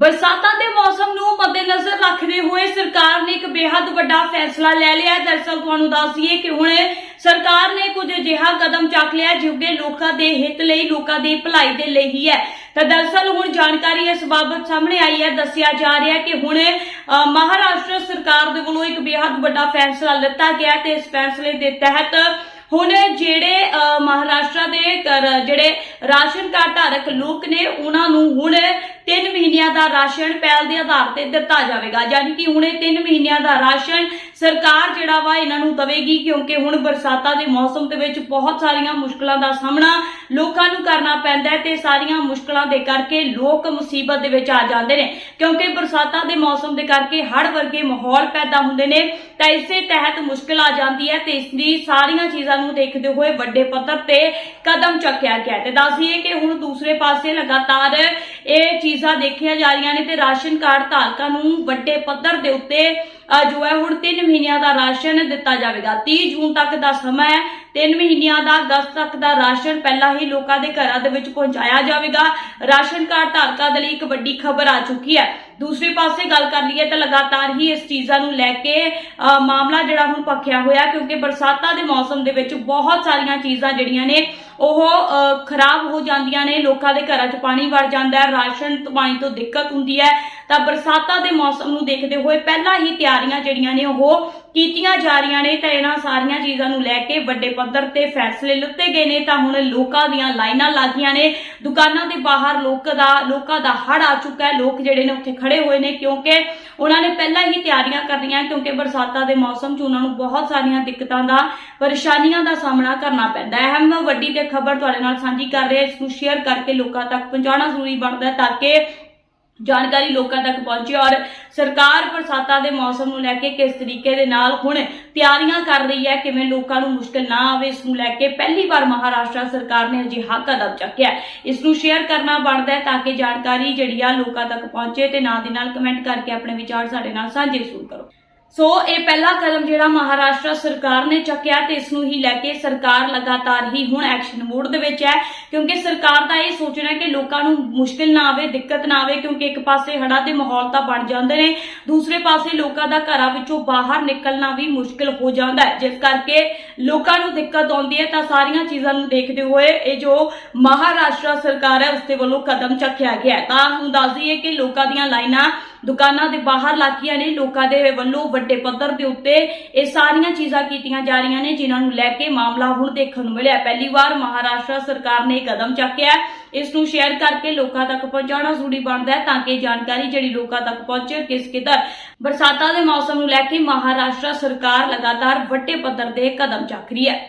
ਬਰਸਾਤਾਂ ਦੇ ਮੌਸਮ ਨੂੰ ਮੱਦੇਨਜ਼ਰ ਰੱਖਦੇ ਹੋਏ ਸਰਕਾਰ ਨੇ ਇੱਕ ਬੇहद ਵੱਡਾ ਫੈਸਲਾ ਲੈ ਲਿਆ ਹੈ। ਦਰਸਲ ਤੁਹਾਨੂੰ ਦੱਸ ਕਿ ਹੁਣ ਸਰਕਾਰ ਨੇ ਕੁਝ ਅਜਿਹਾ ਕਦਮ ਚੱਕ ਲਿਆ ਜੋ ਲੋਕਾਂ ਦੇ ਹਿੱਤ ਲਈ, ਲੋਕਾਂ ਦੀ ਭਲਾਈ ਦੇ ਲਈ ਹੀ ਹੈ। ਤਾਂ ਦਰਸਲ ਹੁਣ ਜਾਣਕਾਰੀ ਇਸ ਬਾਬਤ ਸਾਹਮਣੇ ਆਈ ਹੈ। ਦੱਸਿਆ ਜਾ ਰਿਹਾ ਕਿ ਹੁਣ ਮਹਾਰਾਸ਼ਟਰ ਸਰਕਾਰ ਦੇ ਵੱਲੋਂ ਇੱਕ ਬੇहद ਵੱਡਾ ਫੈਸਲਾ ਲਿੱਤਾ ਗਿਆ ਤੇ ਇਸ ਫੈਸਲੇ ਦੇ ਤਹਿਤ ਹੁਣ ਜਿਹੜੇ ਮਹਾਰਾਸ਼ਟਰ ਦੇ ਜਿਹੜੇ ਰਾਸ਼ਨ ਕਾਰਡ ਧਾਰਕ ਲੋਕ ਨੇ, ਉਹਨਾਂ ਨੂੰ ਹੁਣ 3 ਮਹੀਨਿਆਂ ਦਾ ਰਾਸ਼ਨ ਪਹਿਲ ਦੇ ਆਧਾਰ ਤੇ ਦਿੱਤਾ ਜਾਵੇਗਾ। ਯਾਨੀ ਕਿ ਹੁਣ ਇਹ 3 ਮਹੀਨਿਆਂ ਦਾ ਰਾਸ਼ਨ ਸਰਕਾਰ ਜਿਹੜਾ ਵਾ, ਇਹਨਾਂ ਨੂੰ ਦਵੇਗੀ, ਕਿਉਂਕਿ ਹੁਣ ਬਰਸਾਤਾਂ ਦੇ ਮੌਸਮ ਦੇ ਵਿੱਚ ਬਹੁਤ ਸਾਰੀਆਂ ਮੁਸ਼ਕਲਾਂ ਦਾ ਸਾਹਮਣਾ ਲੋਕਾਂ ਨੂੰ ਕਰਨਾ ਪੈਂਦਾ ਹੈ ਤੇ ਸਾਰੀਆਂ ਮੁਸ਼ਕਲਾਂ ਦੇ ਕਰਕੇ ਲੋਕ ਮੁਸੀਬਤ ਦੇ ਵਿੱਚ ਆ ਜਾਂਦੇ ਨੇ। ਕਿਉਂਕਿ ਬਰਸਾਤਾਂ ਦੇ ਮੌਸਮ ਦੇ ਕਰਕੇ ਹੜ੍ਹ ਵਰਗੇ ਮਾਹੌਲ ਪੈਦਾ ਹੁੰਦੇ ਨੇ, ਤਾਂ ਇਸੇ ਤਹਿਤ ਮੁਸ਼ਕਲ ਆ ਜਾਂਦੀ ਹੈ ਤੇ ਇਸ ਦੀ ਸਾਰੀਆਂ ਚੀਜ਼ਾਂ ਨੂੰ ਦੇਖਦੇ ਹੋਏ ਵੱਡੇ ਪੱਧਰ ਤੇ ਕਦਮ ਚੱਕਿਆ ਗਿਆ ਤੇ ਦੱਸ ਦਈਏ ਕਿ ਹੁਣ ਦੂਸਰੇ ਪਾਸੇ ਲਗਾਤਾਰ ਇਹ ਚੀਜ਼ਾਂ ਦੇਖੀਆਂ ਜਾ ਰਹੀਆਂ ਨੇ ਤੇ ਰਾਸ਼ਨ ਕਾਰਡ ਧਾਰਕਾਂ ਨੂੰ ਵੱਡੇ ਪੱਧਰ ਦੇ ਉੱਤੇ ਜੋ ਹੈ ਹੁਣ 3 ਮਹੀਨਿਆਂ ਦਾ ਰਾਸ਼ਨ ਦਿੱਤਾ ਜਾਵੇਗਾ। 30 ਜੂਨ ਤੱਕ ਦਾ ਸਮਾਂ ਹੈ 3 ਮਹੀਨਿਆਂ ਦਾ ਅਗਸਤ ਤੱਕ ਦਾ ਰਾਸ਼ਨ ਪਹਿਲਾਂ ਹੀ ਲੋਕਾਂ ਦੇ ਘਰਾਂ ਦੇ ਵਿੱਚ ਪਹੁੰਚਾਇਆ ਜਾਵੇਗਾ। ਰਾਸ਼ਨ ਕਾਰਡ ਧਾਰਕਾਂ ਦੇ ਲਈ ਇੱਕ ਵੱਡੀ ਖਬਰ ਆ ਚੁੱਕੀ ਹੈ। ਦੂਸਰੇ ਪਾਸੇ ਗੱਲ ਕਰ ਲਈਏ ਤਾਂ ਲਗਾਤਾਰ ਹੀ ਇਸ ਚੀਜ਼ਾਂ ਨੂੰ ਲੈ ਕੇ ਮਾਮਲਾ ਜਿਹੜਾ ਹੁਣ ਪੱਖਿਆ ਹੋਇਆ, ਕਿਉਂਕਿ ਬਰਸਾਤਾਂ ਦੇ ਮੌਸਮ ਦੇ ਵਿੱਚ ਬਹੁਤ ਸਾਰੀਆਂ ਚੀਜ਼ਾਂ ਜਿਹੜੀਆਂ ਨੇ, ਉਹ ਖਰਾਬ ਹੋ ਜਾਂਦੀਆਂ ਨੇ, ਲੋਕਾਂ ਦੇ ਘਰਾਂ 'ਚ ਪਾਣੀ ਵੜ ਜਾਂਦਾ ਹੈ, ਰਾਸ਼ਨ ਪਾਣੀ ਤੋਂ ਦਿੱਕਤ ਹੁੰਦੀ ਹੈ। ਤਾਂ ਬਰਸਾਤਾਂ ਦੇ ਮੌਸਮ ਨੂੰ ਦੇਖਦੇ ਹੋਏ ਪਹਿਲਾਂ ਹੀ ਤਿਆਰੀਆਂ ਜਿਹੜੀਆਂ ਨੇ, ਉਹ ਕੀਤੀਆਂ ਜਾ ਰਹੀਆਂ ਨੇ, ਤਾਂ ਇਹਨਾਂ ਸਾਰੀਆਂ ਚੀਜ਼ਾਂ ਨੂੰ ਲੈ ਕੇ ਵੱਡੇ ਪੱਧਰ ਤੇ ਫੈਸਲੇ ਲਿੱਤੇ ਗਏ ਨੇ, ਤਾਂ ਹੁਣ ਲੋਕਾਂ ਦੀਆਂ ਲਾਈਨਾਂ ਲੱਗੀਆਂ ਨੇ, ਦੁਕਾਨਾਂ ਦੇ ਬਾਹਰ ਲੋਕ ਦਾ, ਲੋਕਾਂ ਦਾ ਹੜ ਆ ਚੁੱਕਾ ਹੈ, ਲੋਕ ਜਿਹੜੇ ਨੇ ਉੱਥੇ ਖੜੇ ਹੋਏ ਨੇ, ਕਿਉਂਕਿ ਉਹਨਾਂ ਨੇ ਪਹਿਲਾਂ ਹੀ ਤਿਆਰੀਆਂ ਕਰਨੀਆਂ, ਕਿਉਂਕਿ ਬਰਸਾਤਾਂ ਦੇ ਮੌਸਮ 'ਚ ਉਹਨਾਂ ਨੂੰ ਬਹੁਤ ਸਾਰੀਆਂ ਦਿੱਕਤਾਂ ਦਾ, ਪਰੇਸ਼ਾਨੀਆਂ ਦਾ ਸਾਹਮਣਾ ਕਰਨਾ ਪੈਂਦਾ ਹੈ। ਅਹਿਮ ਵੱਡੀ ਤੇ ਖਬਰ ਤੁਹਾਡੇ ਨਾਲ ਸਾਂਝੀ ਕਰ ਰਹੇ ਹਾਂ, ਇਸ ਨੂੰ ਸ਼ੇਅਰ ਕਰਕੇ ਲੋਕਾਂ ਤੱਕ ਪਹੁੰਚਾਉਣਾ ਜ਼ਰੂਰੀ ਬਣਦਾ ਹੈ, ਤਾਂ ਕਿ ਜਾਣਕਾਰੀ ਲੋਕਾਂ ਤੱਕ ਪਹੁੰਚੇ ਔਰ ਸਰਕਾਰ ਬਰਸਾਤਾਂ ਦੇ ਮੌਸਮ ਨੂੰ ਲੈ ਕੇ ਕਿਸ ਤਰੀਕੇ ਦੇ ਨਾਲ ਹੁਣ ਤਿਆਰੀਆਂ ਕਰ ਰਹੀ ਹੈ, ਕਿਵੇਂ ਲੋਕਾਂ ਨੂੰ ਮੁਸ਼ਕਲ ਨਾ ਆਵੇ, ਇਸ ਨੂੰ ਲੈ ਕੇ ਪਹਿਲੀ ਵਾਰ ਮਹਾਰਾਸ਼ਟਰ ਸਰਕਾਰ ਨੇ ਅਜਿਹਾ ਕਦਮ ਚੱਕਿਆ ਹੈ। ਇਸ ਨੂੰ ਸ਼ੇਅਰ ਕਰਨਾ ਬਣਦਾ ਹੈ ਤਾਂ ਕਿ ਜਾਣਕਾਰੀ ਜਿਹੜੀ ਆ ਲੋਕਾਂ ਤੱਕ ਪਹੁੰਚੇ ਤੇ ਨਾਲ ਦੀ ਨਾਲ ਕਮੈਂਟ ਕਰਕੇ ਆਪਣੇ ਵਿਚਾਰ ਸਾਡੇ ਨਾਲ ਸਾਂਝੇ ਜ਼ਰੂਰ ਕਰੋ ਸੋ ਇਹ ਪਹਿਲਾ ਕਦਮ ਜਿਹੜਾ ਮਹਾਰਾਸ਼ਟਰ ਸਰਕਾਰ ਨੇ ਚੱਕਿਆ ਤੇ ਇਸ ਨੂੰ ਹੀ ਲੈ ਕੇ ਸਰਕਾਰ ਲਗਾਤਾਰ ਹੀ ਹੁਣ ਐਕਸ਼ਨ ਮੋਡ ਦੇ ਵਿੱਚ ਹੈ, ਕਿਉਂਕਿ ਸਰਕਾਰ ਦਾ ਇਹ ਸੋਚਣਾ ਹੈ ਕਿ ਲੋਕਾਂ ਨੂੰ ਮੁਸ਼ਕਿਲ ਨਾ ਆਵੇ, ਦਿੱਕਤ ਨਾ ਆਵੇ, ਕਿਉਂਕਿ ਇੱਕ ਪਾਸੇ ਹੜ੍ਹਾਂ ਦੇ ਮਾਹੌਲ ਤਾਂ ਬਣ ਜਾਂਦੇ ਨੇ, ਦੂਸਰੇ ਪਾਸੇ ਲੋਕਾਂ ਦਾ ਘਰਾਂ ਵਿੱਚੋਂ ਬਾਹਰ ਨਿਕਲਣਾ ਵੀ ਮੁਸ਼ਕਿਲ ਹੋ ਜਾਂਦਾ ਹੈ। ਜਿਸ ਕਰਕੇ ਲੋਕਾਂ ਨੂੰ ਦਿੱਕਤ ਆਉਂਦੀ ਹੈ ਤਾਂ ਸਾਰੀਆਂ ਚੀਜ਼ਾਂ ਨੂੰ ਦੇਖਦੇ ਹੋਏ ਇਹ ਜੋ ਮਹਾਰਾਸ਼ਟਰ ਸਰਕਾਰ ਹੈ, ਉਸ ਦੇ ਵੱਲੋਂ ਕਦਮ ਚੱਕਿਆ ਗਿਆ ਤਾਂ ਹੁਣ ਦੱਸ ਦਈਏ ਕਿ ਲੋਕਾਂ ਦੀਆਂ ਲਾਈਨਾਂ ਦੁਕਾਨਾਂ ਦੇ ਬਾਹਰ ਲਾਕੀਆਂ ਨੇ, ਲੋਕਾਂ ਦੇ ਵੱਲੋਂ ਵੱਡੇ ਪੱਧਰ ਦੇ ਉੱਤੇ ਇਹ ਸਾਰੀਆਂ ਚੀਜ਼ਾਂ ਕੀਤੀਆਂ ਜਾ ਰਹੀਆਂ ਨੇ, ਜਿਨ੍ਹਾਂ ਨੂੰ ਲੈ ਕੇ ਮਾਮਲਾ ਹੁਣ ਦੇਖਣ ਨੂੰ ਮਿਲਿਆ। ਪਹਿਲੀ ਵਾਰ ਮਹਾਰਾਸ਼ਟਰ ਸਰਕਾਰ ਨੇ ਕਦਮ ਚੱਕਿਆ ਇਸ ਨੂੰ ਸ਼ੇਅਰ ਕਰਕੇ ਲੋਕਾਂ ਤੱਕ ਪਹੁੰਚਾਉਣਾ ਜ਼ਰੂਰੀ ਬਣਦਾ ਹੈ ਤਾਂ ਕਿ ਜਾਣਕਾਰੀ ਜਿਹੜੀ ਲੋਕਾਂ ਤੱਕ ਪਹੁੰਚੇ ਕਿਸ ਕਿਦਰ ਬਰਸਾਤਾਂ ਦੇ ਮੌਸਮ ਨੂੰ ਲੈ ਕੇ ਮਹਾਰਾਸ਼ਟਰ ਸਰਕਾਰ ਲਗਾਤਾਰ ਵੱਡੇ ਪੱਧਰ ਦੇ ਕਦਮ ਚੱਕ ਰਹੀ ਹੈ।